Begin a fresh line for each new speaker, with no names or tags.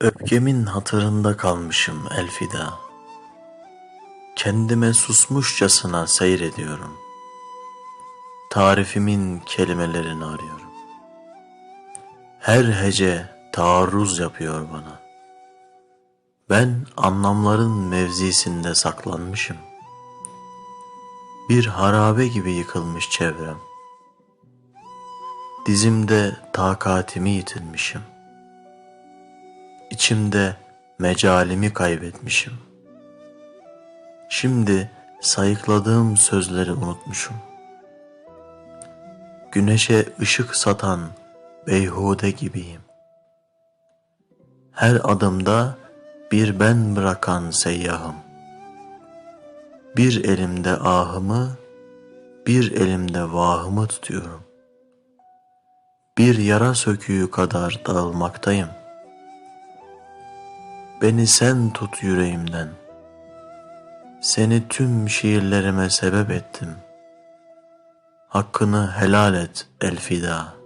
Öfkemin hatırında kalmışım elfida. Kendime susmuşçasına seyrediyorum. Tarifimin kelimelerini arıyorum. Her hece taarruz yapıyor bana. Ben anlamların mevzisinde saklanmışım. Bir harabe gibi yıkılmış çevrem. Dizimde takatimi yitirmişim. İçimde mecalimi kaybetmişim. Şimdi sayıkladığım sözleri unutmuşum. Güneşe ışık satan beyhude gibiyim. Her adımda bir ben bırakan seyyahım. Bir elimde ahımı, bir elimde vahımı tutuyorum. Bir yara söküğü kadar dağılmaktayım. Beni sen tut yüreğimden. Seni tüm şiirlerime sebep ettim. Hakkını helal et elfida.''